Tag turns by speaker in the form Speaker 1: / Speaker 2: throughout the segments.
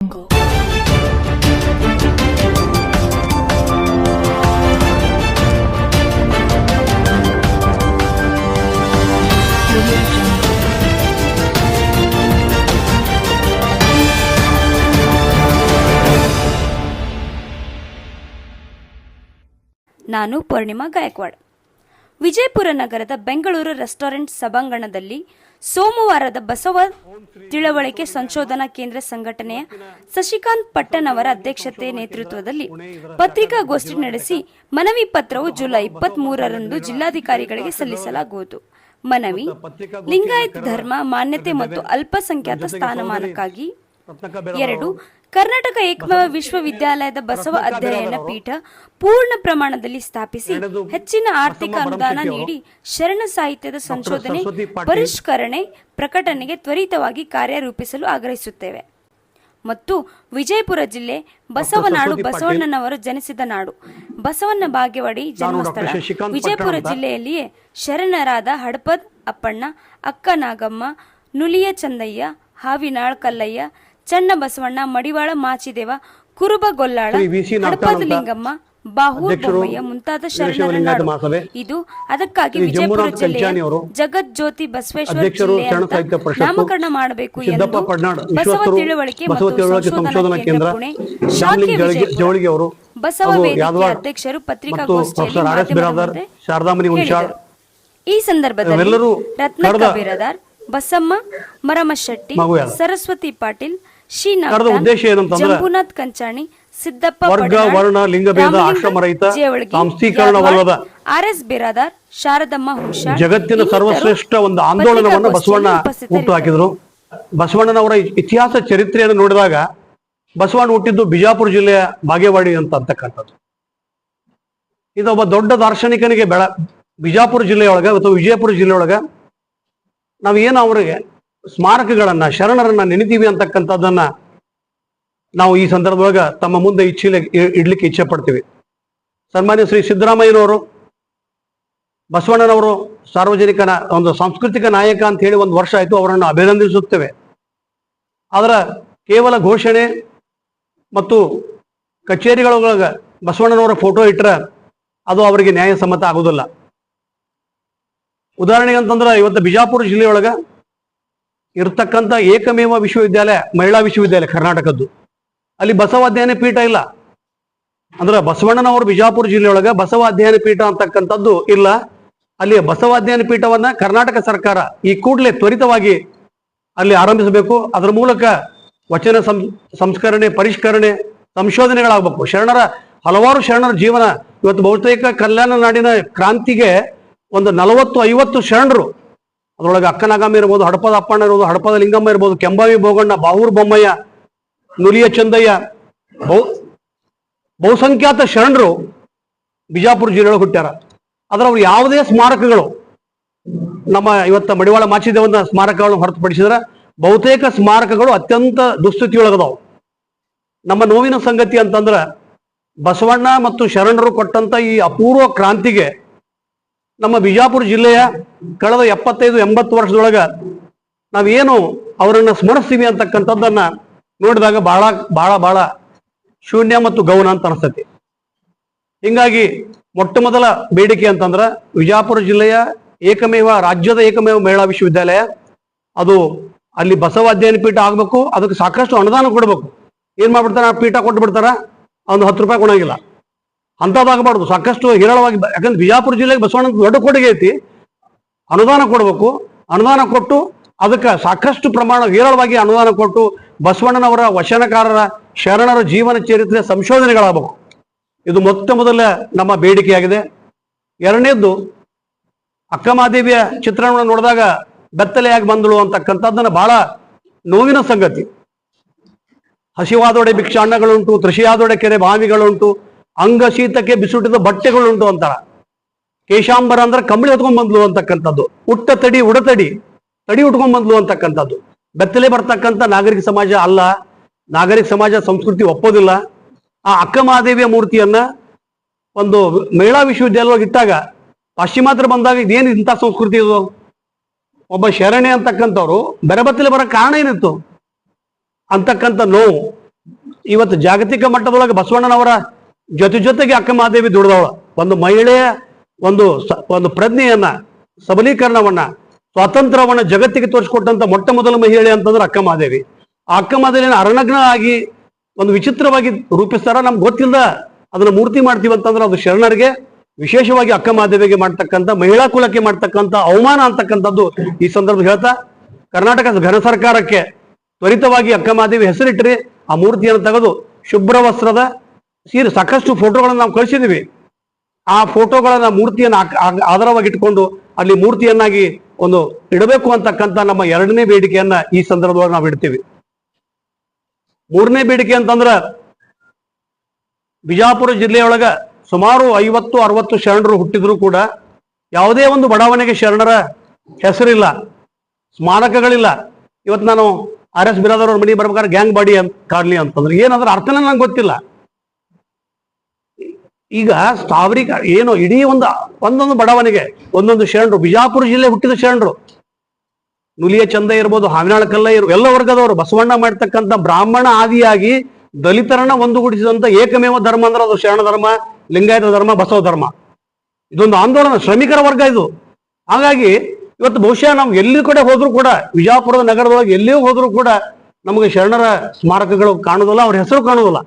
Speaker 1: ನಾನು ಪೂರ್ಣಿಮಾ ಗಾಯಕ್ವಾಡ್. ವಿಜಯಪುರ ನಗರದ ಬೆಂಗಳೂರು ರೆಸ್ಟೋರೆಂಟ್ ಸಭಾಂಗಣದಲ್ಲಿ ಸೋಮವಾರದ ಬಸವ ತಿಳುವಳಿಕೆ ಸಂಶೋಧನಾ ಕೇಂದ್ರ ಸಂಘಟನೆಯ ಶಶಿಕಾಂತ್ ಪಟ್ಟಣ್ ಅವರ ಅಧ್ಯಕ್ಷತೆ ನೇತೃತ್ವದಲ್ಲಿ ಪತ್ರಿಕಾಗೋಷ್ಠಿ ನಡೆಸಿ ಮನವಿ ಪತ್ರವು ಜುಲೈ ಇಪ್ಪತ್ತ್ ಮೂರರಂದು ಜಿಲ್ಲಾಧಿಕಾರಿಗಳಿಗೆ ಸಲ್ಲಿಸಲಾಗುವುದು. ಮನವಿ, ಲಿಂಗಾಯತ್ ಧರ್ಮ, ಮಾನ್ಯತೆ ಮತ್ತು ಅಲ್ಪಸಂಖ್ಯಾತ ಸ್ಥಾನಮಾನಕ್ಕಾಗಿ. ಎರಡು ಕರ್ನಾಟಕ ಏಕಮೇವ ವಿಶ್ವವಿದ್ಯಾಲಯದ ಬಸವ ಅಧ್ಯಯನ ಪೀಠ ಪೂರ್ಣ ಪ್ರಮಾಣದಲ್ಲಿ ಸ್ಥಾಪಿಸಿ ಹೆಚ್ಚಿನ ಆರ್ಥಿಕ ಅನುದಾನ ನೀಡಿ ಶರಣ ಸಾಹಿತ್ಯದ ಸಂಶೋಧನೆ ಪರಿಷ್ಕರಣೆ ಪ್ರಕಟಣೆಗೆ ತ್ವರಿತವಾಗಿ ಕಾರ್ಯರೂಪಿಸಲು ಆಗ್ರಹಿಸುತ್ತೇವೆ. ಮತ್ತು ವಿಜಯಪುರ ಜಿಲ್ಲೆ ಬಸವನಾಡು ಬಸವಣ್ಣನವರು ಜನಿಸಿದ ನಾಡು. ಬಸವಣ್ಣ ಬಾಗೇವಾಡಿ ಜನ್ಮಸ್ಥಳ. ವಿಜಯಪುರ ಜಿಲ್ಲೆಯಲ್ಲಿಯೇ ಶರಣರಾದ ಹಡಪದ್ ಅಪ್ಪಣ್ಣ ಅಕ್ಕ ನಾಗಮ್ಮ ನುಲಿಯ ಚಂದಯ್ಯ ಹಾವಿನಾಳ್ ಕಲ್ಲಯ್ಯ ಚನ್ನ ಬಸವಣ್ಣ ಮಡಿವಾಳ ಮಾಚಿದೇವ ಕುರುಬ ಗೊಲ್ಲಾಳ. ಹಡಪದ ಲಿಂಗಮ್ಮ ಬಾಹೂರ್ ಬೊಮ್ಮಯ್ಯ ಮುಂತಾದ ಶರಣರ ನಾಡು ಇದು ಅದಕ್ಕಾಗಿ ವಿಜಯಪುರ ಜಿಲ್ಲೆಯ
Speaker 2: ಜ್ಯೋತಿ
Speaker 1: ಜಗಜ್ಯೋತಿ ಬಸವೇಶ್ವರ ನಾಮಕರಣ ಮಾಡಬೇಕು ಎಂದು ಬಸವ ತಿಳುವಳಿಕೆ
Speaker 2: ಬಸವ
Speaker 1: ಮತ್ತು ಸಂಶೋಧನಾ ಕೇಂದ್ರ ಶಾಖೆ
Speaker 2: ಅವರು,
Speaker 1: ಬಸವ
Speaker 2: ವೇದಿಕೆ
Speaker 1: ಅಧ್ಯಕ್ಷರು ಪತ್ರಿಕಾಗೋಷ್ಠಿಯಲ್ಲಿ
Speaker 2: ಶಾರದಾಮಣಿ.
Speaker 1: ಈ ಸಂದರ್ಭದಲ್ಲಿ
Speaker 2: ರತ್ನ
Speaker 1: ಬಿರದಾರ್ ಬಸಮ್ಮ ಮರಮಶೆಟ್ಟಿ ಸರಸ್ವತಿ ಪಾಟೀಲ್ ಶಿ
Speaker 2: ಕರೆದ ಉದ್ದೇಶ ಏನಂತಂದ್ರೆ
Speaker 1: ಜಂಬುನಾಥ್ ಕಂಚಾಣಿ ಸಿದ್ದಪ್ಪ
Speaker 2: ವರ್ಗ, ವರ್ಣ, ಲಿಂಗಭೇದ, ಆಶ್ರಮ
Speaker 1: ಜೇವಳ್ಗಿ,
Speaker 2: ಸಾಂಸ್ಥೀಕರಣವಲ್ಲದ
Speaker 1: ಆರ್ ಎಸ್ ಬಿರಾದಾರ್ ಶಾರದಮ್ಮ ಹುಷಾರ್
Speaker 2: ಜಗತ್ತಿನ ಸರ್ವಶ್ರೇಷ್ಠ ಒಂದು ಆಂದೋಲನವನ್ನು ಬಸವಣ್ಣ ಹುಟ್ಟು ಹಾಕಿದ್ರು ಬಸವಣ್ಣನವರ ಇತಿಹಾಸ ಚರಿತ್ರೆಯನ್ನು ನೋಡಿದಾಗ ಬಸವಣ್ಣ ಹುಟ್ಟಿದ್ದು ಬಿಜಾಪುರ ಜಿಲ್ಲೆಯ ಬಾಗೇವಾಡಿ ಅಂತ ಅಂತಕ್ಕಂಥದ್ದು. ಇದೊಬ್ಬ ದೊಡ್ಡ ದಾರ್ಶನಿಕನಿಗೆ ಬೆಳ ಬಿಜಾಪುರ ಜಿಲ್ಲೆಯೊಳಗ ಅಥವಾ ವಿಜಯಪುರ ಜಿಲ್ಲೆಯೊಳಗ ನಾವೇನು ಅವರಿಗೆ ಸ್ಮಾರಕಗಳನ್ನ, ಶರಣರನ್ನ ನೆನಿತೀವಿ ಅಂತಕ್ಕಂಥದ್ದನ್ನ ನಾವು ಈ ಸಂದರ್ಭದೊಳಗ ತಮ್ಮ ಮುಂದೆ ಇಚ್ಛೆ ಇಡ್ಲಿಕ್ಕೆ ಇಚ್ಛೆ ಪಡ್ತೀವಿ. ಸನ್ಮಾನ್ಯ ಶ್ರೀ ಸಿದ್ದರಾಮಯ್ಯನವರು ಬಸವಣ್ಣನವರು ಸಾರ್ವಜನಿಕ ಒಂದು ಸಾಂಸ್ಕೃತಿಕ ನಾಯಕ ಅಂತ ಹೇಳಿ ಒಂದು ವರ್ಷ ಆಯಿತು ಅವರನ್ನು ಅಭಿನಂದಿಸುತ್ತೇವೆ. ಅದರ ಕೇವಲ ಘೋಷಣೆ ಮತ್ತು ಕಚೇರಿಗಳೊಳಗ ಬಸವಣ್ಣನವರ ಫೋಟೋ ಇಟ್ಟರೆ ಅದು ಅವರಿಗೆ ನ್ಯಾಯಸಮ್ಮತ ಆಗೋದಿಲ್ಲ. ಉದಾಹರಣೆಗೆ ಅಂತಂದ್ರೆ ಇವತ್ತು ಬಿಜಾಪುರ ಜಿಲ್ಲೆಯೊಳಗ ಇರ್ತಕ್ಕಂಥ ಏಕಮೇವ ವಿಶ್ವವಿದ್ಯಾಲಯ, ಮಹಿಳಾ ವಿಶ್ವವಿದ್ಯಾಲಯ ಕರ್ನಾಟಕದ್ದು. ಅಲ್ಲಿ ಬಸವ ಅಧ್ಯಯನ ಪೀಠ ಇಲ್ಲ. ಅಂದ್ರೆ ಬಸವಣ್ಣನವರು ಬಿಜಾಪುರ ಜಿಲ್ಲೆಯೊಳಗೆ ಬಸವ ಅಧ್ಯಯನ ಪೀಠ ಅಂತಕ್ಕಂಥದ್ದು ಇಲ್ಲ. ಅಲ್ಲಿ ಬಸವ ಅಧ್ಯಯನ ಪೀಠವನ್ನ ಕರ್ನಾಟಕ ಸರ್ಕಾರ ಈ ಕೂಡಲೇ ತ್ವರಿತವಾಗಿ ಅಲ್ಲಿ ಆರಂಭಿಸಬೇಕು. ಅದರ ಮೂಲಕ ವಚನ ಸಂಸ್ಕರಣೆ, ಪರಿಷ್ಕರಣೆ, ಸಂಶೋಧನೆಗಳಾಗಬೇಕು. ಶರಣರ, ಹಲವಾರು ಶರಣರ ಜೀವನ ಇವತ್ತು ಬಹುತೇಕ ಕಲ್ಯಾಣ ನಾಡಿನ ಕ್ರಾಂತಿಗೆ ಒಂದು ನಲವತ್ತು ಐವತ್ತು ಶರಣರು ಅದರೊಳಗೆ ಅಕ್ಕನಾಗಮ್ಮ ಇರ್ಬೋದು, ಹಡಪದ ಅಪ್ಪಣ್ಣ ಇರ್ಬೋದು, ಹಡಪದ ಲಿಂಗಮ್ಮ ಇರ್ಬೋದು, ಕೆಂಬಾವಿ ಬೋಗಣ್ಣ ಬಾವೂರ್ ಬೊಮ್ಮಯ್ಯ, ನುಲಿಯ ಚಂದಯ್ಯ, ಬಹು, ಬಹುಸಂಖ್ಯಾತ ಶರಣರು ಬಿಜಾಪುರ ಜಿಲ್ಲೆಯೊಳಗೆ ಹುಟ್ಟ್ಯಾರ. ಆದ್ರೆ ಅವ್ರು ಯಾವುದೇ ಸ್ಮಾರಕಗಳು, ನಮ್ಮ ಇವತ್ತ ಮಡಿವಾಳ ಮಾಚಿದೇವನ ಸ್ಮಾರಕಗಳನ್ನು ಹೊರತುಪಡಿಸಿದ್ರೆ ಬಹುತೇಕ ಸ್ಮಾರಕಗಳು ಅತ್ಯಂತ ದುಸ್ಥಿತಿಯೊಳಗದವು. ನಮ್ಮ ನೋವಿನ ಸಂಗತಿ ಅಂತಂದ್ರೆ ಬಸವಣ್ಣ ಮತ್ತು ಶರಣರು ಕೊಟ್ಟಂತ ಈ ಅಪೂರ್ವ ಕ್ರಾಂತಿಗೆ ನಮ್ಮ ಬಿಜಾಪುರ ಜಿಲ್ಲೆಯ ಕಳೆದ ಎಪ್ಪತ್ತೈದು, ಎಂಬತ್ತು ವರ್ಷದೊಳಗ ನಾವೇನು ಅವರನ್ನು ಸ್ಮರಿಸ್ತೀವಿ ಅಂತಕ್ಕಂಥದ್ದನ್ನ ನೋಡಿದಾಗ ಬಹಳ ಬಹಳ ಬಹಳ ಶೂನ್ಯ ಮತ್ತು ಗೌನ ಅಂತ ಅನಿಸ್ತತಿ. ಹಿಂಗಾಗಿ ಮೊಟ್ಟ ಮೊದಲ ಬೇಡಿಕೆ ಅಂತಂದ್ರ ವಿಜಾಪುರ ಜಿಲ್ಲೆಯ ಏಕಮೇವ, ರಾಜ್ಯದ ಏಕಮೇವ ಮಹಿಳಾ ವಿಶ್ವವಿದ್ಯಾಲಯ. ಅದು ಅಲ್ಲಿ ಬಸವ ಅಧ್ಯಯನ ಪೀಠ ಆಗಬೇಕು, ಅದಕ್ಕೆ ಸಾಕಷ್ಟು ಅನುದಾನ ಕೊಡಬೇಕು. ಏನು ಮಾಡ್ಬಿಡ್ತಾರೆ? ಆ ಪೀಠ ಕೊಟ್ಟು ಬಿಡ್ತಾರ ಒಂದು ಹತ್ತು ರೂಪಾಯಿ ಕೊಡಂಗಿಲ್ಲ. ಅಂಥದ್ದಾಗಬಾರ್ದು ಸಾಕಷ್ಟು ಹೇರಳವಾಗಿ ಯಾಕಂದ್ರೆ ಬಿಜಾಪುರ ಜಿಲ್ಲೆಗೆ ಬಸವಣ್ಣ ದೊಡ್ಡ ಕೊಡುಗೆ ಐತಿ. ಅನುದಾನ ಕೊಡಬೇಕು. ಅನುದಾನ ಕೊಟ್ಟು ಅದಕ್ಕೆ ಸಾಕಷ್ಟು ಪ್ರಮಾಣ ಹೇರಳವಾಗಿ ಅನುದಾನ ಕೊಟ್ಟು ಬಸವಣ್ಣನವರ ವಚನಕಾರರ ಶರಣರ ಜೀವನ ಚರಿತ್ರೆ ಸಂಶೋಧನೆಗಳಾಗಬೇಕು. ಇದು ಮೊತ್ತ ಮೊದಲ ನಮ್ಮ ಬೇಡಿಕೆಯಾಗಿದೆ. ಎರಡನೇದ್ದು ಅಕ್ಕಮಹಾದೇವಿಯ ಚಿತ್ರಣವನ್ನು ನೋಡಿದಾಗ ಬೆತ್ತಲೆಯಾಗಿ ಬಂದಳು ಅಂತಕ್ಕಂಥದ್ದನ್ನ ಬಹಳ ನೋವಿನ ಸಂಗತಿ. ಹಸಿವಾದೊಡೆ ಭಿಕ್ಷಾಣ್ಣಗಳುಂಟು ತೃಷಿಯಾದೊಡೆ ಕೆರೆ ಬಾವಿಗಳುಂಟು ಅಂಗ ಶೀತಕ್ಕೆ ಬಟ್ಟೆಗಳು ಬಟ್ಟೆಗಳುಂಟು ಅಂತಾರ. ಕೇಶಾಂಬರ ಅಂದ್ರೆ ಕಂಬಳಿ ಹೊತ್ಕೊಂಡ್ ಬಂದ್ಲು ಅಂತಕ್ಕಂಥದ್ದು. ಉಟ್ಟ ತಡಿ ಉಡತಡಿ ತಡಿ ಉಟ್ಕೊಂಡ್ ಬಂದ್ಲು ಅಂತಕ್ಕಂಥದ್ದು. ಬೆತ್ತಲೆ ಬರ್ತಕ್ಕಂಥ ನಾಗರಿಕ ಸಮಾಜ ಅಲ್ಲ. ನಾಗರಿಕ ಸಮಾಜ ಸಂಸ್ಕೃತಿ ಒಪ್ಪೋದಿಲ್ಲ. ಆ ಅಕ್ಕ ಮಹಾದೇವಿಯ ಮೂರ್ತಿಯನ್ನ ಒಂದು ಮಹಿಳಾ ವಿಶ್ವವಿದ್ಯಾಲಯವಾಗಿ ಇಟ್ಟಾಗ ಪಾಶ್ಚಿಮಾತ್ಯ ಬಂದಾಗ ಇದೇನು ಇಂಥ ಸಂಸ್ಕೃತಿ ಇದು? ಒಬ್ಬ ಶರಣೆ ಅಂತಕ್ಕಂಥವ್ರು, ಬೆರಬತ್ತಲೆ ಬರೋ ಕಾರಣ ಏನಿತ್ತು? ಅಂತಕ್ಕಂಥ ನೋವು. ಇವತ್ತು ಜಾಗತಿಕ ಮಟ್ಟದೊಳಗೆ ಬಸವಣ್ಣನವರ ಜೊತೆ ಜೊತೆಗೆ ಅಕ್ಕ ಮಹಾದೇವಿ ದುಡಿದವಳು. ಒಂದು ಮಹಿಳೆಯ ಒಂದು ಒಂದು ಪ್ರಜ್ಞೆಯನ್ನ, ಸಬಲೀಕರಣವನ್ನ, ಸ್ವಾತಂತ್ರ್ಯವನ್ನ ಜಗತ್ತಿಗೆ ತೋರಿಸಿಕೊಟ್ಟಂತ ಮೊಟ್ಟ ಮೊದಲ ಮಹಿಳೆ ಅಂತಂದ್ರೆ ಅಕ್ಕ ಮಹಾದೇವಿ ಆ ಅಕ್ಕ ಮಹಾದೇವಿನ ಅರಣಗ್ನ ಆಗಿ ಒಂದು ವಿಚಿತ್ರವಾಗಿ ರೂಪಿಸ್ತಾರ. ನಮ್ಗೆ ಗೊತ್ತಿಲ್ಲ ಅದನ್ನ ಮೂರ್ತಿ ಮಾಡ್ತೀವಿ ಅಂತಂದ್ರೆ ಅದು ಶರಣರಿಗೆ ವಿಶೇಷವಾಗಿ ಅಕ್ಕ ಮಹಾದೇವಿಗೆ ಮಾಡ್ತಕ್ಕಂಥ, ಮಹಿಳಾ ಕುಲಕ್ಕೆ ಮಾಡ್ತಕ್ಕಂಥ ಅವಮಾನ ಅಂತಕ್ಕಂಥದ್ದು ಈ ಸಂದರ್ಭ ಹೇಳ್ತಾ, ಕರ್ನಾಟಕ ಘನ ಸರ್ಕಾರಕ್ಕೆ ತ್ವರಿತವಾಗಿ ಅಕ್ಕ ಮಹಾದೇವಿ ಹೆಸರಿಟ್ರಿ, ಆ ಮೂರ್ತಿಯನ್ನು ತೆಗೆದು ಶುಭ್ರ ವಸ್ತ್ರದ ಸೀರೆ ಸಾಕಷ್ಟು ಫೋಟೋಗಳನ್ನು ನಾವು ಕಳಿಸಿದೀವಿ ಆ ಫೋಟೋಗಳನ್ನ ಮೂರ್ತಿಯನ್ನು ಆಧಾರವಾಗಿ ಇಟ್ಕೊಂಡು ಅಲ್ಲಿ ಮೂರ್ತಿಯನ್ನಾಗಿ ಒಂದು ಇಡಬೇಕು ಅಂತಕ್ಕಂಥ ನಮ್ಮ ಎರಡನೇ ಬೇಡಿಕೆಯನ್ನ ಈ ಸಂದರ್ಭದೊಳಗೆ ನಾವು ಇಡ್ತೀವಿ. ಮೂರನೇ ಬೇಡಿಕೆ ಅಂತಂದ್ರ ಬಿಜಾಪುರ ಜಿಲ್ಲೆಯೊಳಗ ಸುಮಾರು ಐವತ್ತು, ಅರವತ್ತು ಶರಣರು ಹುಟ್ಟಿದ್ರು ಕೂಡ ಯಾವುದೇ ಒಂದು ಬಡಾವಣೆಗೆ ಶರಣರ ಹೆಸರಿಲ್ಲ, ಸ್ಮಾರಕಗಳಿಲ್ಲ. ಇವತ್ತು ನಾನು ಆರ್ ಎಸ್ ಬಿರಾದರ್ ಅವ್ರ ಮನೆಗೆ ಬರ್ಬೇಕಾದ್ರೆ ಗ್ಯಾಂಗ್ ಬಾಡಿ ಅಂತ ಕಾಡ್ಲಿ ಅಂತಂದ್ರೆ. ಏನಂದ್ರೆ ಅರ್ಥನೇ ನಂಗೆ ಗೊತ್ತಿಲ್ಲ. ಈಗ ಸ್ಥಾವರಿಕ ಏನು ಇಡೀ ಒಂದು, ಒಂದೊಂದು ಬಡವನಿಗೆ, ಒಂದೊಂದು ಶರಣರು, ಬಿಜಾಪುರ ಜಿಲ್ಲೆ ಹುಟ್ಟಿದ ಶರಣರು, ನುಲಿಯ ಚಂದ ಇರ್ಬೋದು, ಹಾವಿನಾಳ ಕಲ್ಲ ಇರ್ಬೋದು, ಎಲ್ಲ ವರ್ಗದವರು, ಬಸವಣ್ಣ ಮಾಡ್ತಕ್ಕಂಥ ಬ್ರಾಹ್ಮಣ ಆದಿಯಾಗಿ ದಲಿತರನ್ನ ಒಂದುಗೂಡಿಸಿದಂತ ಏಕಮೇವ ಧರ್ಮ ಅಂದ್ರೆ ಅದು ಶರಣ ಧರ್ಮ, ಲಿಂಗಾಯತ ಧರ್ಮ, ಬಸವ ಧರ್ಮ. ಇದೊಂದು ಆಂದೋಲನ, ಶ್ರಮಿಕರ ವರ್ಗ ಇದು. ಹಾಗಾಗಿ ಇವತ್ತು ಬಹುಶಃ ನಾವು ಎಲ್ಲಿ ಕಡೆ ಹೋದ್ರು ಕೂಡ ವಿಜಾಪುರದ ನಗರದೊಳಗೆ ಎಲ್ಲಿಯೂ ಹೋದ್ರು ಕೂಡ ನಮಗೆ ಶರಣರ ಸ್ಮಾರಕಗಳು ಕಾಣೋದಿಲ್ಲ ಅವ್ರ ಹೆಸರು ಕಾಣುದಿಲ್ಲ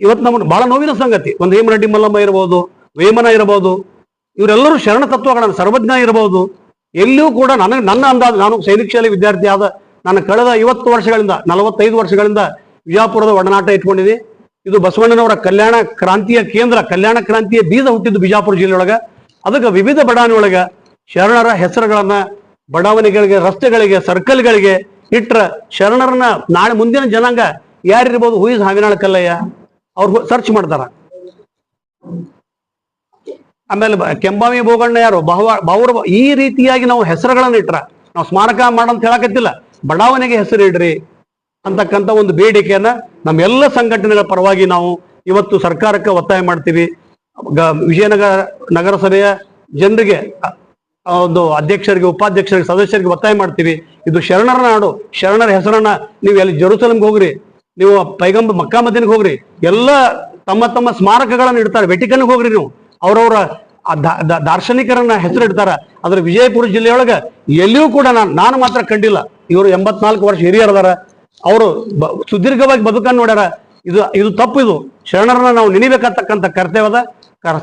Speaker 2: ಇವತ್ತು ನಮ್ಮ ಬಹಳ ನೋವಿನ ಸಂಗತಿ. ಒಂದು ಹೇಮರೆಡ್ಡಿ ಮಲ್ಲಮ್ಮ ಇರಬಹುದು ವೇಮನ ಇರಬಹುದು ಇವರೆಲ್ಲರೂ ಶರಣ ತತ್ವಗಳನ್ನು ಸರ್ವಜ್ಞ ಇರಬಹುದು ಎಲ್ಲಿಯೂ ಕೂಡ ನನಗೆ ನನ್ನ ಅಂದಾಜು, ನಾನು ಸೈನಿಕ ಶಾಲೆ ವಿದ್ಯಾರ್ಥಿ ಆದ ನಾನು ಕಳೆದ ಐವತ್ತು ವರ್ಷಗಳಿಂದ, ನಲವತ್ತೈದು ವರ್ಷಗಳಿಂದ ಬಿಜಾಪುರದ ಒಡನಾಟ ಇಟ್ಕೊಂಡಿದೆ ಇದು ಬಸವಣ್ಣನವರ ಕಲ್ಯಾಣ ಕ್ರಾಂತಿಯ ಕೇಂದ್ರ, ಕಲ್ಯಾಣ ಕ್ರಾಂತಿಯ ಬೀಜ ಹುಟ್ಟಿದ್ದು ಬಿಜಾಪುರ ಜಿಲ್ಲೆಯೊಳಗೆ. ಅದಕ್ಕೆ ವಿವಿಧ ಬಡಾವಣೆಯೊಳಗೆ ಶರಣರ ಹೆಸರುಗಳನ್ನ, ಬಡಾವಣೆಗಳಿಗೆ, ರಸ್ತೆಗಳಿಗೆ ಸರ್ಕಲ್ಗಳಿಗೆ ಇಟ್ರ ಶರಣರನ್ನ ನಾಳೆ ಮುಂದಿನ ಜನಾಂಗ ಯಾರಿರ್ಬೋದು? ಹೂಯಿಸ್ ಹಾವಿನಾಳ ಕಲ್ಲಯ್ಯ. ಅವ್ರು ಸರ್ಚ್ ಮಾಡ್ತಾರ ಆಮೇಲೆ ಕೆಂಬಾವಿ ಬೋಗಣ್ಣ ಯಾರು? ಬಹು ಬಹುರ ಈ ರೀತಿಯಾಗಿ ನಾವು ಹೆಸರುಗಳನ್ನು ಇಟ್ರ. ನಾವು ಸ್ಮಾರಕ ಮಾಡಂತ ಹೇಳಕತ್ತಿಲ್ಲ. ಬಡಾವಣೆಗೆ ಹೆಸರು ಇಡ್ರಿ ಅಂತಕ್ಕಂಥ ಒಂದು ಬೇಡಿಕೆಯನ್ನ ನಮ್ಮೆಲ್ಲ ಸಂಘಟನೆಗಳ ಪರವಾಗಿ ನಾವು ಇವತ್ತು ಸರ್ಕಾರಕ್ಕೆ ಒತ್ತಾಯ ಮಾಡ್ತೀವಿ. ವಿಜಯನಗರ ನಗರಸಭೆಯ ಜನರಿಗೆ ಒಂದು ಅಧ್ಯಕ್ಷರಿಗೆ, ಉಪಾಧ್ಯಕ್ಷರಿಗೆ, ಸದಸ್ಯರಿಗೆ ಒತ್ತಾಯ ಮಾಡ್ತೀವಿ. ಇದು ಶರಣರ ನಾಡು. ಶರಣರ ಹೆಸರನ್ನ ನೀವು ಎಲ್ಲಿ ಜೆರೂಸಲಂಗೆ ಹೋಗ್ರಿ. ನೀವು ಪೈಗಂಬ ಮಕ್ಕಾ ಮದಿನಿಗೆ ಹೋಗ್ರಿ. ಎಲ್ಲ ತಮ್ಮ ತಮ್ಮ ಸ್ಮಾರಕಗಳನ್ನು ಇಡ್ತಾರೆ. ವೆಟಿಕನ್ಗೆ ಹೋಗ್ರಿ ನೀವು. ಅವರವರ ದಾರ್ಶನಿಕರನ್ನ ಹೆಸರು ಇಡ್ತಾರ ಆದ್ರೆ ವಿಜಯಪುರ ಜಿಲ್ಲೆಯೊಳಗೆ ಎಲ್ಲಿಯೂ ಕೂಡ ನಾನು ನಾನು ಮಾತ್ರ ಕಂಡಿಲ್ಲ. ಇವರು ಎಂಬತ್ನಾಲ್ಕು ವರ್ಷ ಹಿರಿಯರದಾರ. ಅವರು ಸುದೀರ್ಘವಾಗಿ ಬದುಕನ್ನು ನೋಡ್ಯಾರ. ಇದು ಇದು ತಪ್ಪು ಇದು. ಶರಣರನ್ನ ನಾವು ನೆನಿಬೇಕಾಗ್ತಕ್ಕಂಥ ಕರ್ತವ್ಯದ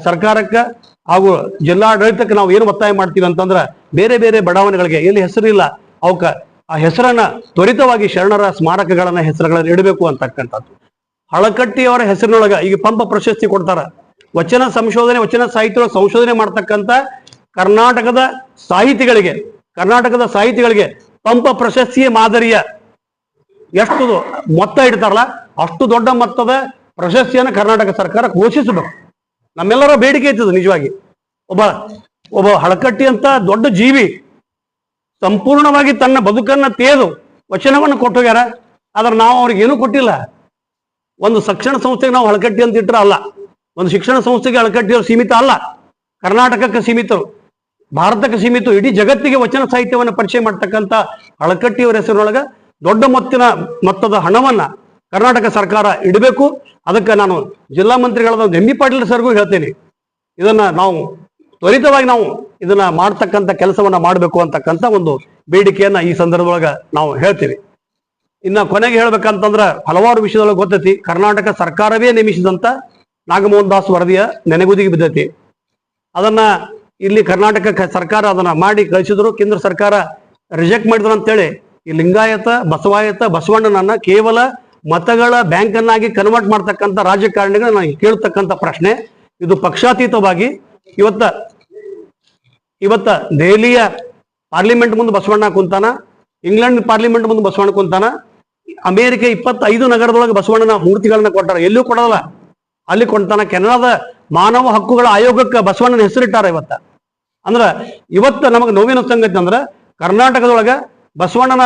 Speaker 2: ಸರ್ಕಾರಕ್ಕೆ ಹಾಗೂ ಜಿಲ್ಲಾಡಳಿತಕ್ಕೆ ನಾವು ಏನು ಒತ್ತಾಯ ಮಾಡ್ತೀವಿ ಅಂತಂದ್ರೆ ಬೇರೆ ಬೇರೆ ಬಡಾವಣೆಗಳಿಗೆ ಎಲ್ಲಿ ಹೆಸರಿಲ್ಲ. ಅವಕ್ಕ ಆ ಹೆಸರನ್ನ ತ್ವರಿತವಾಗಿ ಶರಣರ ಸ್ಮಾರಕಗಳನ್ನ ಹೆಸರುಗಳನ್ನ ಇಡಬೇಕು ಅಂತಕ್ಕಂಥದ್ದು. ಹಳಕಟ್ಟಿಯವರ ಹೆಸರಿನೊಳಗ ಈಗ ಪಂಪ ಪ್ರಶಸ್ತಿ ಕೊಡ್ತಾರ. ವಚನ ಸಂಶೋಧನೆ, ವಚನ ಸಾಹಿತ್ಯ ಸಂಶೋಧನೆ ಮಾಡ್ತಕ್ಕಂಥ ಕರ್ನಾಟಕದ ಸಾಹಿತಿಗಳಿಗೆ ಕರ್ನಾಟಕದ ಸಾಹಿತಿಗಳಿಗೆ ಪಂಪ ಪ್ರಶಸ್ತಿಯ ಮಾದರಿಯ ಎಷ್ಟು ಮೊತ್ತ ಇಡ್ತಾರಲ್ಲ, ಅಷ್ಟು ದೊಡ್ಡ ಮೊತ್ತದ ಪ್ರಶಸ್ತಿಯನ್ನು ಕರ್ನಾಟಕ ಸರ್ಕಾರ ಘೋಷಿಸಬೇಕು. ನಮ್ಮೆಲ್ಲರ ಬೇಡಿಕೆ ಇರ್ತದೆ ನಿಜವಾಗಿ. ಒಬ್ಬ ಒಬ್ಬ ಹಳಕಟ್ಟಿ ಅಂತ ದೊಡ್ಡ ಜೀವಿ ಸಂಪೂರ್ಣವಾಗಿ ತನ್ನ ಬದುಕನ್ನ ತೇದು ವಚನವನ್ನು ಕೊಟ್ಟೋಗ್ಯಾರ. ಆದ್ರೆ ನಾವು ಅವ್ರಿಗೆ ಏನೂ ಕೊಟ್ಟಿಲ್ಲ. ಒಂದು ಶಿಕ್ಷಣ ಸಂಸ್ಥೆಗೆ ನಾವು ಹಳಕಟ್ಟಿ ಅಂತ ಇಟ್ಟರೆ ಅಲ್ಲ. ಒಂದು ಶಿಕ್ಷಣ ಸಂಸ್ಥೆಗೆ ಹಳಕಟ್ಟಿಯವರು ಸೀಮಿತ ಅಲ್ಲ. ಕರ್ನಾಟಕಕ್ಕೆ ಸೀಮಿತರು. ಭಾರತಕ್ಕೆ ಸೀಮಿತ ಇಡೀ ಜಗತ್ತಿಗೆ ವಚನ ಸಾಹಿತ್ಯವನ್ನು ಪರಿಚಯ ಮಾಡ್ತಕ್ಕಂಥ ಹಳಕಟ್ಟಿಯವರ ಹೆಸರಿನೊಳಗ ದೊಡ್ಡ ಮೊತ್ತಿನ ಮೊತ್ತದ ಹಣವನ್ನ ಕರ್ನಾಟಕ ಸರ್ಕಾರ ಇಡಬೇಕು. ಅದಕ್ಕೆ ನಾನು ಜಿಲ್ಲಾ ಮಂತ್ರಿಗಳಾದ ಎಂ ಬಿ ಪಾಟೀಲ್ ಸರ್ಗೂ ಹೇಳ್ತೇನೆ. ಇದನ್ನ ನಾವು ತ್ವರಿತವಾಗಿ ನಾವು ಇದನ್ನ ಮಾಡ್ತಕ್ಕಂಥ ಕೆಲಸವನ್ನ ಮಾಡಬೇಕು ಅಂತಕ್ಕಂಥ ಒಂದು ಬೇಡಿಕೆಯನ್ನ ಈ ಸಂದರ್ಭದೊಳಗ ನಾವು ಹೇಳ್ತೀವಿ. ಇನ್ನ ಕೊನೆಗೆ ಹೇಳ್ಬೇಕಂತಂದ್ರ ಹಲವಾರು ವಿಷಯದೊಳಗೆ ಗೊತ್ತೈತಿ. ಕರ್ನಾಟಕ ಸರ್ಕಾರವೇ ನೇಮಿಸಿದಂತ ನಾಗಮೋಹನ್ ದಾಸ್ ವರದಿಯ ನೆನೆಗುದಿಗೆ ಬಿದ್ದೈತಿ. ಅದನ್ನ ಇಲ್ಲಿ ಕರ್ನಾಟಕ ಸರ್ಕಾರ ಅದನ್ನ ಮಾಡಿ ಕಳಿಸಿದ್ರು, ಕೇಂದ್ರ ಸರ್ಕಾರ ರಿಜೆಕ್ಟ್ ಮಾಡಿದ್ರು ಅಂತೇಳಿ ಈ ಲಿಂಗಾಯತ, ಬಸವಾಯತ, ಬಸವಣ್ಣನನ್ನ ಕೇವಲ ಮತಗಳ ಬ್ಯಾಂಕನ್ನಾಗಿ ಕನ್ವರ್ಟ್ ಮಾಡ್ತಕ್ಕಂಥ ರಾಜಕಾರಣಿಗಳು ನಾನು ಕೇಳ್ತಕ್ಕಂಥ ಪ್ರಶ್ನೆ. ಇದು ಪಕ್ಷಾತೀತವಾಗಿ ಇವತ್ತ ಇವತ್ತ ದೆಹಲಿಯ ಪಾರ್ಲಿಮೆಂಟ್ ಮುಂದೆ ಬಸವಣ್ಣ ಕುಂತಾನ, ಇಂಗ್ಲೆಂಡ್ ಪಾರ್ಲಿಮೆಂಟ್ ಮುಂದೆ ಬಸವಣ್ಣ ಕುಂತಾನ, ಅಮೆರಿಕ ಇಪ್ಪತ್ತೈದು ನಗರದೊಳಗೆ ಬಸವಣ್ಣನ ಮೂರ್ತಿಗಳನ್ನ ಕೊಟ್ಟಾರ. ಎಲ್ಲೂ ಕೊಡಲ್ಲ. ಅಲ್ಲಿ ಕೊಂತಾನ ಕೆನಡಾದ ಮಾನವ ಹಕ್ಕುಗಳ ಆಯೋಗಕ್ಕೆ ಬಸವಣ್ಣನ ಹೆಸರಿಟ್ಟಾರ ಇವತ್ತ. ಅಂದ್ರ ಇವತ್ತ ನಮಗೆ ನೋವಿನ ಸಂಗತಿ ಅಂದ್ರ ಕರ್ನಾಟಕದೊಳಗ ಬಸವಣ್ಣನ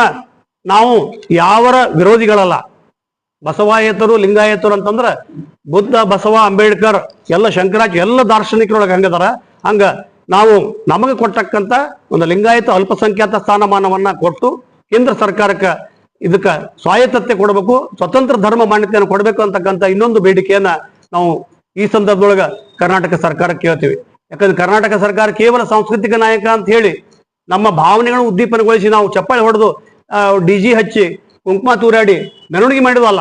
Speaker 2: ನಾವು ಯಾವರ ವಿರೋಧಿಗಳಲ್ಲ. ಬಸವಾಯತರು, ಲಿಂಗಾಯತರು ಅಂತಂದ್ರ ಬುದ್ಧ, ಬಸವ, ಅಂಬೇಡ್ಕರ್, ಎಲ್ಲ ಶಂಕರಾಚಾರ್ಯ, ಎಲ್ಲ ದಾರ್ಶನಿಕರೊಳಗೆ ಹಂಗದಾರ. ಹಂಗ ನಾವು ನಮಗೆ ಕೊಟ್ಟಕ್ಕಂತ ಒಂದು ಲಿಂಗಾಯತ ಅಲ್ಪಸಂಖ್ಯಾತ ಸ್ಥಾನಮಾನವನ್ನ ಕೊಟ್ಟು ಕೇಂದ್ರ ಸರ್ಕಾರಕ್ಕೆ ಇದಕ್ಕ ಸ್ವಾಯತ್ತತೆ ಕೊಡಬೇಕು, ಸ್ವತಂತ್ರ ಧರ್ಮ ಮಾನ್ಯತೆಯನ್ನು ಕೊಡಬೇಕು ಅಂತಕ್ಕಂಥ ಇನ್ನೊಂದು ಬೇಡಿಕೆಯನ್ನ ನಾವು ಈ ಸಂದರ್ಭದೊಳಗ ಕರ್ನಾಟಕ ಸರ್ಕಾರಕ್ಕೆ ಕೇಳ್ತೀವಿ. ಯಾಕಂದ್ರೆ ಕರ್ನಾಟಕ ಸರ್ಕಾರ ಕೇವಲ ಸಾಂಸ್ಕೃತಿಕ ನಾಯಕ ಅಂತ ಹೇಳಿ ನಮ್ಮ ಭಾವನೆಗಳನ್ನು ಉದ್ದೀಪನಗೊಳಿಸಿ ನಾವು ಚಪ್ಪಾಳೆ ಹೊಡೆದು ಡಿ ಜಿ ಹಚ್ಚಿ ಕುಂಕುಮ ತೂರಾಡಿ ಮೆರವಣಿಗೆ ಮಾಡಿದವಲ್ಲ.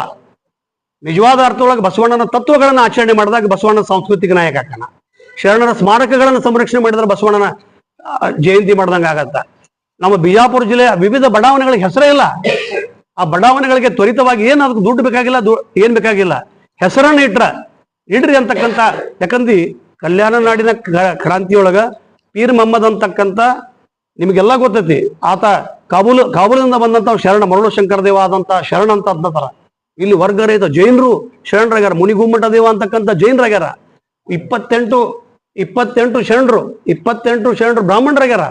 Speaker 2: ನಿಜವಾದ ಅರ್ಥದೊಳಗೆ ಬಸವಣ್ಣನ ತತ್ವಗಳನ್ನು ಆಚರಣೆ ಮಾಡಿದಾಗ ಬಸವಣ್ಣ ಸಾಂಸ್ಕೃತಿಕ ನಾಯಕ ಆಗ್ತಾನ ಶರಣರ ಸ್ಮಾರಕಗಳನ್ನು ಸಂರಕ್ಷಣೆ ಮಾಡಿದ್ರೆ ಬಸವಣ್ಣನ ಜಯಂತಿ ಮಾಡ್ದಂಗ ಆಗತ್ತ. ನಮ್ಮ ಬಿಜಾಪುರ ಜಿಲ್ಲೆಯ ವಿವಿಧ ಬಡಾವಣೆಗಳಿಗೆ ಹೆಸರೇ ಇಲ್ಲ. ಆ ಬಡಾವಣೆಗಳಿಗೆ ತ್ವರಿತವಾಗಿ ಏನು ಅದಕ್ಕೆ ದುಡ್ಡು ಬೇಕಾಗಿಲ್ಲ ಏನು ಬೇಕಾಗಿಲ್ಲ. ಹೆಸರನ್ನ ಇಟ್ರ, ಇಡ್ರಿ ಅಂತಕ್ಕಂಥ ಯಾಕಂದ್ರೆ ಕಲ್ಯಾಣ ನಾಡಿನ ಕ್ರಾಂತಿಯೊಳಗ ಪೀರ್ ಮಹಮ್ಮದ್ ಅಂತಕ್ಕಂಥ ನಿಮಗೆಲ್ಲ ಗೊತ್ತೈತಿ. ಆತ ಕಾಬೂಲ್ ಕಾಬೂಲಿಂದ ಬಂದಂತ ಶರಣ ಮರಳು ಶಂಕರ ದೇವ ಆದಂತ ಶರಣ ಅಂತ ಅಂತಾರ ಇಲ್ಲಿ ವರ್ಗರಹಿತ ಜೈನರು, ಶರಣರಾಗ್ಯಾರ, ಮುನಿಗುಮ್ಮಟ ದೇವ ಅಂತಕ್ಕಂಥ ಜೈನರಾಗ್ಯಾರ. ಇಪ್ಪತ್ತೆಂಟು ಇಪ್ಪತ್ತೆಂಟು ಶರಣರು ಇಪ್ಪತ್ತೆಂಟು ಶರಣರು ಬ್ರಾಹ್ಮಣರಾಗ್ಯಾರ.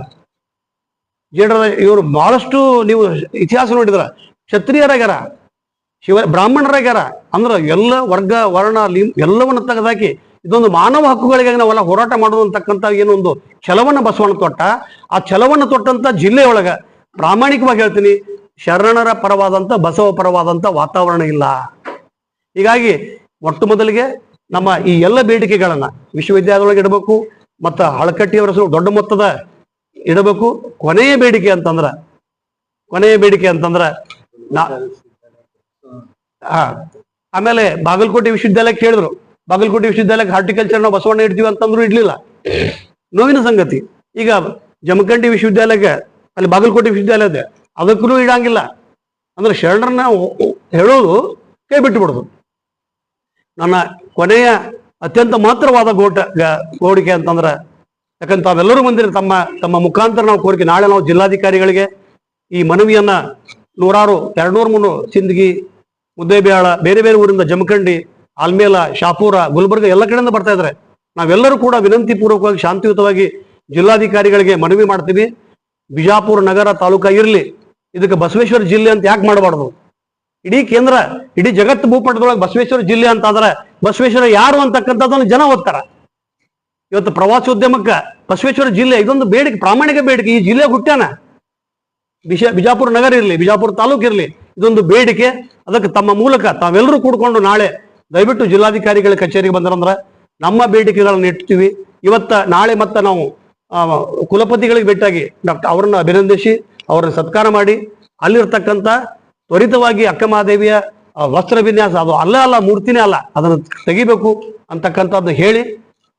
Speaker 2: ಜೈನರ ಇವರು ಬಹಳಷ್ಟು ನೀವು ಇತಿಹಾಸ ನೋಡಿದ್ರ. ಕ್ಷತ್ರಿಯರಾಗ್ಯಾರ, ಶಿವ, ಬ್ರಾಹ್ಮಣರಾಗ್ಯಾರ. ಅಂದ್ರೆ ಎಲ್ಲ ವರ್ಗ, ವರ್ಣ ಎಲ್ಲವನ್ನ ತೆಗೆದಾಕಿ ಇದೊಂದು ಮಾನವ ಹಕ್ಕುಗಳಿಗಾಗಿ ನಾವೆಲ್ಲ ಹೋರಾಟ ಮಾಡೋದು ಅಂತಕ್ಕಂಥ ಏನೊಂದು ಛಲವನ್ನು ಬಸವಣ್ಣ ತೊಟ್ಟ ಆ ಛಲವನ್ನು ತೊಟ್ಟಂತ ಜಿಲ್ಲೆಯೊಳಗ ಪ್ರಾಮಾಣಿಕವಾಗಿ ಹೇಳ್ತೀನಿ, ಶರಣರ ಪರವಾದಂಥ ಬಸವ ಪರವಾದಂಥ ವಾತಾವರಣ ಇಲ್ಲ. ಹೀಗಾಗಿ ಮೊಟ್ಟ ಮೊದಲಿಗೆ ನಮ್ಮ ಈ ಎಲ್ಲ ಬೇಡಿಕೆಗಳನ್ನ ವಿಶ್ವವಿದ್ಯಾಲಯದೊಳಗೆ ಇಡಬೇಕು, ಮತ್ತು ಹಳಕಟ್ಟಿಯವರ ಹೆಸರು ದೊಡ್ಡ ಮೊತ್ತದ ಇಡಬೇಕು. ಕೊನೆಯ ಬೇಡಿಕೆ ಅಂತಂದ್ರ, ಕೊನೆಯ ಬೇಡಿಕೆ ಅಂತಂದ್ರ ನಾ ಆಮೇಲೆ ಬಾಗಲಕೋಟೆ ವಿಶ್ವವಿದ್ಯಾಲಯಕ್ಕೆ ಹೇಳಿದ್ರು. ಬಾಗಲಕೋಟೆ ವಿಶ್ವವಿದ್ಯಾಲಯಕ್ಕೆ ಹಾರ್ಟಿಕಲ್ಚರ್ ನಾವು ಬಸವಣ್ಣ ಇಡ್ತೀವಿ ಅಂತಂದ್ರು ಇಡ್ಲಿಲ್ಲ. ನೋವಿನ ಸಂಗತಿ. ಈಗ ಜಮಖಂಡಿ ವಿಶ್ವವಿದ್ಯಾಲಯಕ್ಕೆ ಅಲ್ಲಿ ಬಾಗಲಕೋಟೆ ವಿಶ್ವವಿದ್ಯಾಲಯ ಇದೆ ಅದಕ್ಕೂ ಇಡಂಗಿಲ್ಲ. ಅಂದ್ರೆ ಶರಣರನ್ನ ಹೇಳೋದು ಕೈ ಬಿಟ್ಟು ಬಿಡೋದು. ನನ್ನ ಕೊನೆಯ ಅತ್ಯಂತ ಮಹತ್ತರವಾದ ಗೋಟ ಕೋರಿಕೆ ಅಂತಂದ್ರೆ, ಯಾಕಂದ್ರೆ ತಾವೆಲ್ಲರೂ ಬಂದಿರಿ, ತಮ್ಮ ತಮ್ಮ ಮುಖಾಂತರ ನಾವು ಕೋರಿಕೆ. ನಾಳೆ ನಾವು ಜಿಲ್ಲಾಧಿಕಾರಿಗಳಿಗೆ ಈ ಮನವಿಯನ್ನ ನೂರಾರು ಎರಡ್ನೂರು ಮೂರು ಸಿಂದಗಿ, ಮುದ್ದೇಬಿಹಾಳ, ಬೇರೆ ಬೇರೆ ಊರಿಂದ ಜಮಖಂಡಿ, ಆಲ್ಮೇಲ, ಶಾಪೂರ, ಗುಲ್ಬರ್ಗ ಎಲ್ಲ ಕಡೆಯಿಂದ ಬರ್ತಾ ಇದ್ದಾರೆ. ನಾವೆಲ್ಲರೂ ಕೂಡ ವಿನಂತಿ ಪೂರ್ವಕವಾಗಿ ಶಾಂತಿಯುತವಾಗಿ ಜಿಲ್ಲಾಧಿಕಾರಿಗಳಿಗೆ ಮನವಿ ಮಾಡ್ತೀವಿ. ಬಿಜಾಪುರ ನಗರ ತಾಲೂಕಾ ಇರಲಿ, ಇದಕ್ಕೆ ಬಸವೇಶ್ವರ ಜಿಲ್ಲೆ ಅಂತ ಯಾಕೆ ಮಾಡಬಾರ್ದು? ಇಡೀ ಕೇಂದ್ರ, ಇಡೀ ಜಗತ್ತು ಭೂಪಟದೊಳಗೆ ಬಸವೇಶ್ವರ ಜಿಲ್ಲೆ ಅಂತ ಆದ್ರೆ ಬಸವೇಶ್ವರ ಯಾರು ಅಂತಕ್ಕಂಥದ್ದನ್ನು ಜನ ಓದ್ತಾರ. ಇವತ್ತು ಪ್ರವಾಸೋದ್ಯಮಕ್ಕೆ ಬಸವೇಶ್ವರ ಜಿಲ್ಲೆ ಇದೊಂದು ಬೇಡಿಕೆ, ಪ್ರಾಮಾಣಿಕ ಬೇಡಿಕೆ, ಈ ಜಿಲ್ಲೆ ಹುಟ್ಟ್ಯಾನ? ಬಿಶ ಬಿಜಾಪುರ ನಗರ ಇರಲಿ, ಬಿಜಾಪುರ ತಾಲೂಕು ಇರಲಿ, ಇದೊಂದು ಬೇಡಿಕೆ. ಅದಕ್ಕೆ ತಮ್ಮ ಮೂಲಕ ತಾವೆಲ್ಲರೂ ಕೂಡ್ಕೊಂಡು ನಾಳೆ ದಯವಿಟ್ಟು ಜಿಲ್ಲಾಧಿಕಾರಿಗಳ ಕಚೇರಿಗೆ ಬಂದ್ರಂದ್ರೆ ನಮ್ಮ ಬೇಡಿಕೆಗಳನ್ನು ಇಡ್ತೀವಿ. ಇವತ್ತ ನಾಳೆ ಮತ್ತೆ ನಾವು ಕುಲಪತಿಗಳಿಗೆ ಭೇಟಿಯಾಗಿ ಡಾಕ್ಟರ್ ಅವರನ್ನ ಅಭಿನಂದಿಸಿ, ಅವರನ್ನ ಸತ್ಕಾರ ಮಾಡಿ, ಅಲ್ಲಿರ್ತಕ್ಕಂಥ ತ್ವರಿತವಾಗಿ ಅಕ್ಕ ಮಹಾದೇವಿಯ ವಸ್ತ್ರ ವಿನ್ಯಾಸ, ಅದು ಅಲ್ಲ ಅಲ್ಲ, ಮೂರ್ತಿನೇ ಅಲ್ಲ, ಅದನ್ನು ತೆಗಿಬೇಕು ಅಂತಕ್ಕಂಥದ್ದು ಹೇಳಿ,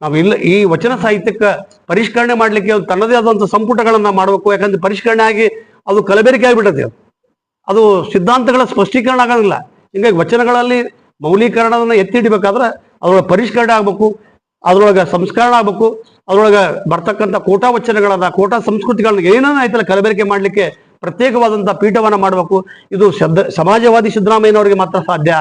Speaker 2: ನಾವು ಇಲ್ಲ, ಈ ವಚನ ಸಾಹಿತ್ಯಕ್ಕೆ ಪರಿಷ್ಕರಣೆ ಮಾಡ್ಲಿಕ್ಕೆ ತನ್ನದೇ ಆದಂಥ ಸಂಪುಟಗಳನ್ನ ಮಾಡಬೇಕು, ಯಾಕಂದ್ರೆ ಪರಿಷ್ಕರಣೆ ಆಗಿ ಅದು ಕಲಬೆರಿಕೆ. ಅದು ಸಿದ್ಧಾಂತಗಳ ಸ್ಪಷ್ಟೀಕರಣ ಆಗೋದಿಲ್ಲ ಹಿಂಗಾಗಿ ವಚನಗಳಲ್ಲಿ ಮೌಲೀಕರಣವನ್ನು ಎತ್ತಿಡಬೇಕಾದ್ರೆ ಅದರ ಪರಿಷ್ಕರಣೆ ಆಗ್ಬೇಕು ಅದ್ರೊಳಗೆ ಸಂಸ್ಕರಣ ಆಗ್ಬೇಕು, ಅದ್ರೊಳಗೆ ಬರ್ತಕ್ಕಂಥ ಕೋಟಾ ವಚನಗಳನ್ನ, ಕೋಟಾ ಸಂಸ್ಕೃತಿಗಳನ್ನ ಏನೇನು ಆಯ್ತಲ್ಲ ಕಲಬೆರಕೆ ಮಾಡ್ಲಿಕ್ಕೆ ಪ್ರತ್ಯೇಕವಾದಂಥ ಪೀಠವನ್ನ ಮಾಡಬೇಕು. ಇದು ಶಬ್ದ, ಸಮಾಜವಾದಿ ಸಿದ್ದರಾಮಯ್ಯನವರಿಗೆ ಮಾತ್ರ ಸಾಧ್ಯ.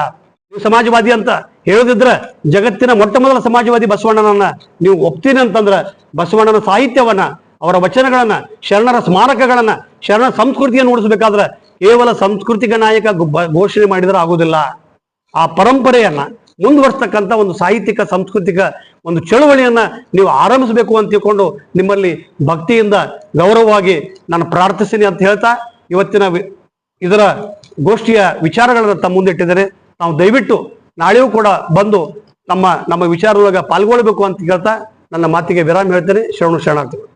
Speaker 2: ನೀವು ಸಮಾಜವಾದಿ ಅಂತ ಹೇಳದಿದ್ರೆ ಜಗತ್ತಿನ ಮೊಟ್ಟ ಮೊದಲ ಸಮಾಜವಾದಿ ಬಸವಣ್ಣನನ್ನ ನೀವು ಒಪ್ತೀನಿ ಅಂತಂದ್ರ ಬಸವಣ್ಣನ ಸಾಹಿತ್ಯವನ್ನ, ಅವರ ವಚನಗಳನ್ನ, ಶರಣರ ಸ್ಮಾರಕಗಳನ್ನ, ಶರಣ ಸಂಸ್ಕೃತಿಯನ್ನು ಉಳಿಸಬೇಕಾದ್ರೆ ಕೇವಲ ಸಾಂಸ್ಕೃತಿಕ ನಾಯಕ ಘೋಷಣೆ ಮಾಡಿದ್ರೆ ಆಗುದಿಲ್ಲ ಆ ಪರಂಪರೆಯನ್ನ ಮುಂದುವರಿಸ್ತಕ್ಕಂಥ ಒಂದು ಸಾಹಿತ್ಯಿಕ, ಸಾಂಸ್ಕೃತಿಕ ಒಂದು ಚಳುವಳಿಯನ್ನ ನೀವು ಆರಂಭಿಸಬೇಕು ಅಂತ ತಿಳ್ಕೊಂಡು ನಿಮ್ಮಲ್ಲಿ ಭಕ್ತಿಯಿಂದ ಗೌರವವಾಗಿ ನಾನು ಪ್ರಾರ್ಥಿಸ್ತೀನಿ ಅಂತ ಹೇಳ್ತಾ ಇವತ್ತಿನ ಇದರ ಗೋಷ್ಠಿಯ ವಿಚಾರಗಳನ್ನು ತಮ್ಮ ಮುಂದಿಟ್ಟಿದ್ದಾರೆ ನಾವು ದಯವಿಟ್ಟು ನಾಳೆಯೂ ಕೂಡ ಬಂದು ನಮ್ಮ ನಮ್ಮ ವಿಚಾರದೊಳಗೆ ಪಾಲ್ಗೊಳ್ಬೇಕು ಅಂತ ಹೇಳ್ತಾ ನನ್ನ ಮಾತಿಗೆ ವಿರಾಮ ಹೇಳ್ತೇನೆ. ಶರಣು ಶರಣಾರ್ಥಿಗಳು.